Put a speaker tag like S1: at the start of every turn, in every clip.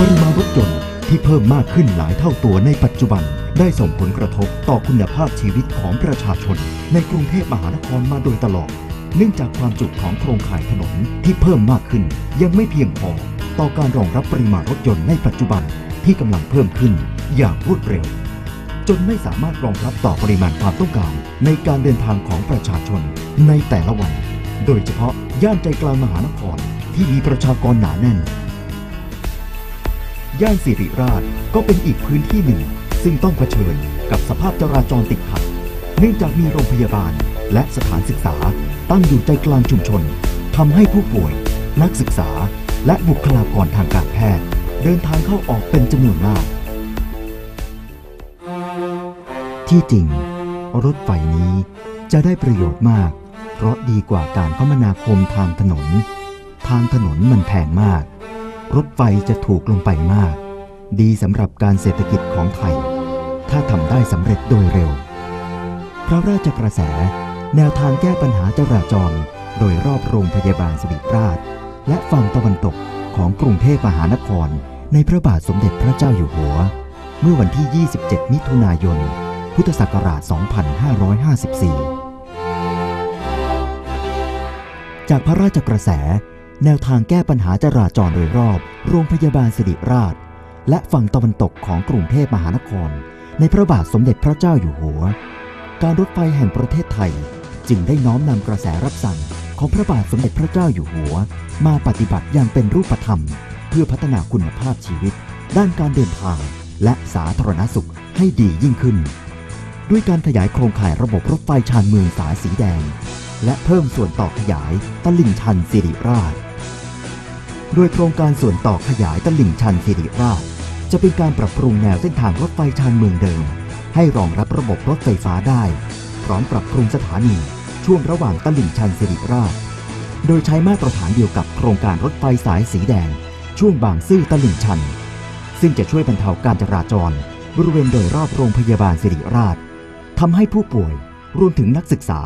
S1: ปริมาณรถยนต์ที่เพิ่มมากขึ้นหลายเท่าตัวในปัจจุบัน ได้ส่งผลกระทบต่อคุณภาพชีวิตของประชาชน ในกรุงเทพมหานครมาโดยตลอด เนื่องจากความจุของโครงข่ายถนนที่เพิ่มมากขึ้น ยังไม่เพียงพอ ต่อการรองรับปริมาณรถยนต์ในปัจจุบันที่กำลังเพิ่มขึ้นอย่างรวดเร็ว จนไม่สามารถรองรับต่อปริมาณความต้องการในการเดินทางของประชาชนในแต่ละวัน โดยเฉพาะย่านใจกลางมหานครที่มีประชากรหนาแน่น ย่านสิริราชก็เป็นอีกพื้นที่หนึ่ง ซึ่งต้องเผชิญกับสภาพจราจรติดขัด เนื่องจากมีโรงพยาบาลและสถานศึกษาตั้งอยู่ใจกลางชุมชนทำให้ผู้ป่วย นักศึกษา และบุคลากรทางการแพทย์ เดินทางเข้าออกเป็นจำนวนมาก ที่จริง รถไฟนี้จะได้ประโยชน์มาก เพราะดีกว่าการคมนาคมทางถนน ทางถนนมันแพงมาก รถไฟจะถูกลงไปมาก ดีสำหรับการเศรษฐกิจของไทย ถ้าทำได้สำเร็จโดยเร็ว พระราชกระแส แนวทางแก้ปัญหาจราจร โดยรอบโรงพยาบาลสิริราช และฝั่งตะวันตกของกรุงเทพมหานคร ในพระบาทสมเด็จพระเจ้าอยู่หัว เมื่อวันที่ 27 มิถุนายน พุทธศักราช 2554 จากพระราชกระแส แนวทางแก้ปัญหาจราจรโดยรอบ โรงพยาบาลสิริราช และฝั่งตะวันตกของกรุงเทพมหานคร ในพระบาทสมเด็จพระเจ้าอยู่หัว การรถไฟแห่งประเทศไทย จึงได้น้อมนำกระแสรับสั่งของพระบาทสมเด็จพระเจ้าอยู่หัว มาปฏิบัติอย่างเป็นรูปธรรม เพื่อพัฒนาคุณภาพชีวิต ด้านการเดินทาง และสาธารณสุขให้ดียิ่งขึ้น ด้วยการขยายโครงข่ายระบบรถไฟชานเมืองสายสีแดง และเพิ่มส่วนต่อขยายตลิ่งชันสิริราช โดยโครงการส่วนต่อขยายตลิ่งชันสิริราชจะเป็นการปรับปรุงแนวเส้นทางรถไฟชานเมืองเดิม ให้รองรับระบบรถไฟฟ้าได้ พร้อมปรับปรุงสถานี ช่วงระหว่างตลิ่งชันสิริราช โดยใช้มาตรฐานเดียวกับโครงการรถไฟสายสีแดง ช่วงบางซื่อตลิ่งชัน ซึ่งจะช่วยบรรเทาการจราจร บริเวณโดยรอบโรงพยาบาลสิริราชทำให้ผู้ป่วยรวมถึงนักศึกษา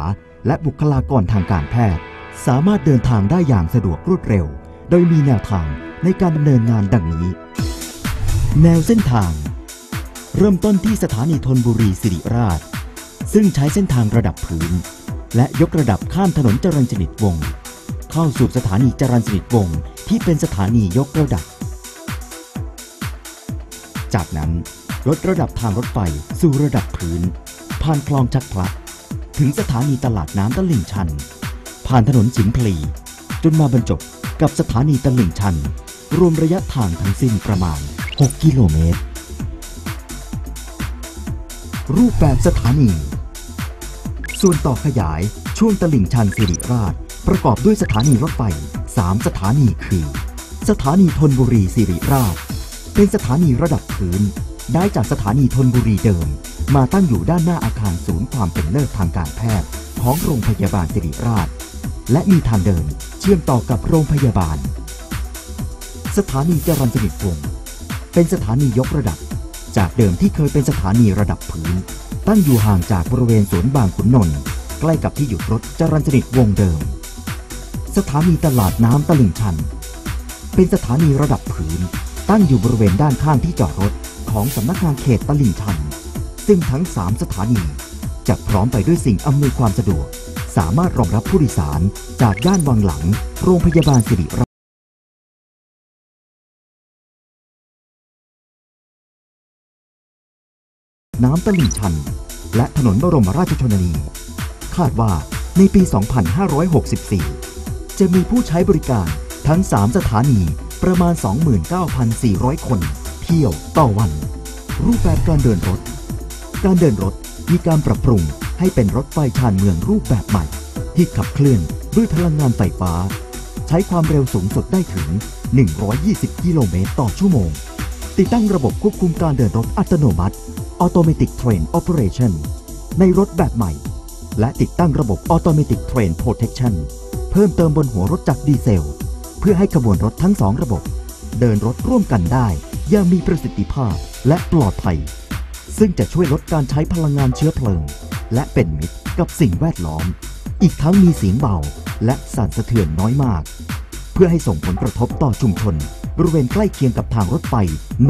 S1: และบุคลากรทางการแพทย์ สามารถเดินทางได้อย่างสะดวกรวดเร็ว โดยมีแนวทางในการดำเนินงานดังนี้ แนวเส้นทาง เริ่มต้นที่สถานีธนบุรีสิริราช ซึ่งใช้เส้นทางระดับพื้น และยกระดับข้ามถนนจรัญสนิทวงศ์เข้าสู่สถานีจรัญสนิทวงศ์ที่เป็นสถานียกระดับ จากนั้นลดระดับทางรถไฟสู่ระดับพื้น ผ่านคลองชักพลัดถึงสถานีตลาดน้ำตลิ่งชัน ผ่านถนนสิงห์พลี จนมาบรรจบ กับสถานีตลิ่งชัน รวมระยะทางทั้งสิ้นประมาณ 6 กิโลเมตร รูปแบบสถานี ส่วนต่อขยายช่วงตลิ่งชันสิริราช ประกอบด้วยสถานีรถไฟ 3 สถานีคือ สถานีธนบุรีสิริราช เป็นสถานีระดับพื้น ได้จากสถานีธนบุรีเดิม มาตั้งอยู่ด้านหน้าอาคารศูนย์ความเป็นเลิศทางการแพทย์ของโรงพยาบาลสิริราช และมีทางเดิน เชื่อมต่อกับโรงพยาบาล สถานีจรัญสนิทวงศ์เป็นสถานียกระดับ จากเดิมที่เคยเป็นสถานีระดับพื้น ตั้งอยู่ห่างจากบริเวณสวนบางขุนนนท์ใกล้กับที่หยุดรถจรัญสนิทวงศ์เดิม สถานีตลาดน้ำตลิ่งชัน เป็นสถานีระดับพื้น ตั้งอยู่บริเวณด้านข้างที่จอดรถของสำนักงานเขตตลิ่งชัน ซึ่งทั้ง 3 สถานีจะพร้อมไปด้วยสิ่งอำนวยความสะดวก สามารถรองรับผู้โดยสารจากด้านวังหลัง โรงพยาบาลสิริราชน้ำตลิ่งชัน และถนนบรมราชชนนี คาดว่าในปี 2564 จะมีผู้ใช้บริการทั้ง 3 สถานีประมาณ 29,400 คน เที่ยวต่อวัน รูปแบบการเดินรถ การเดินรถมีการปรับปรุง ให้เป็นรถไฟชานเมืองรูปแบบใหม่ ที่ขับเคลื่อนด้วยพลังงานไฟฟ้า ใช้ความเร็วสูงสุดได้ถึง 120 กิโลเมตรต่อชั่วโมง ติดตั้งระบบควบคุมการเดินรถอัตโนมัติ Automatic Train Operation ในรถแบบใหม่ และติดตั้งระบบ Automatic Train Protection เพิ่มเติมบนหัวรถจักรดีเซล เพื่อให้ขบวนรถทั้งสองระบบ เดินรถร่วมกันได้อย่างมีประสิทธิภาพและปลอดภัย ซึ่งจะช่วยลดการใช้พลังงานเชื้อเพลิง และเป็นมิตรกับสิ่งแวดล้อม อีกทั้งมีเสียงเบาและสั่นสะเทือนน้อยมาก เพื่อให้ส่งผลกระทบต่อชุมชน บริเวณใกล้เคียงกับทางรถไฟ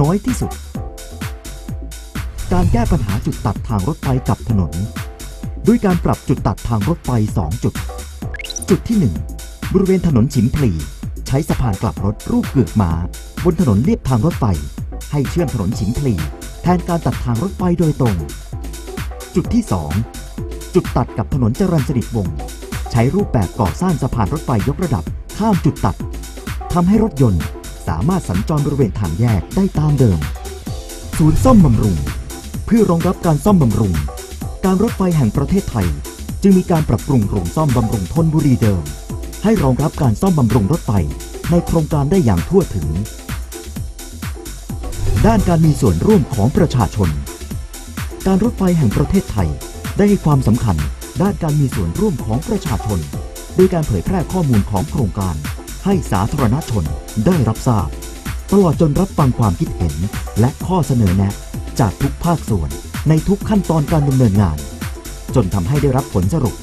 S1: น้อยที่สุด การแก้ปัญหาจุดตัดทางรถไฟกับถนน ด้วยการปรับจุดตัดทางรถไฟ 2 จุด จุดที่ 1 บริเวณถนนฉิมพลี ใช้สะพานกลับรถรูปเกือกม้า บนถนนเลียบทางรถไฟ ให้เชื่อมถนนฉิมพลี แทนการตัดทางรถไฟโดยตรง จุดที่ 2 จุดตัดกับถนนจรัญสนิทวงศ์ใช้รูปแบบก่อสร้างสะพานรถไฟยกระดับ ข้ามจุดตัดทำให้รถยนต์สามารถสัญจรบริเวณทางแยกได้ตามเดิม ศูนย์ซ่อมบำรุง เพื่อรองรับการซ่อมบำรุง การรถไฟแห่งประเทศไทย จึงมีการปรับปรุงโรงซ่อมบำรุงทนบุรีเดิม ให้รองรับการซ่อมบำรุงรถไฟในโครงการได้อย่างทั่วถึง ด้านการมีส่วนร่วมของประชาชน การรถไฟแห่งประเทศไทย ได้ให้ความสำคัญด้านการมีส่วนร่วมของประชาชน โดยการเผยแพร่ข้อมูลของโครงการ ให้สาธารณชนได้รับทราบ ตลอดจนรับฟังความคิดเห็น และข้อเสนอแนะ จากทุกภาคส่วนในทุกขั้นตอนการดำเนินงาน จนทำให้ได้รับผลสรุป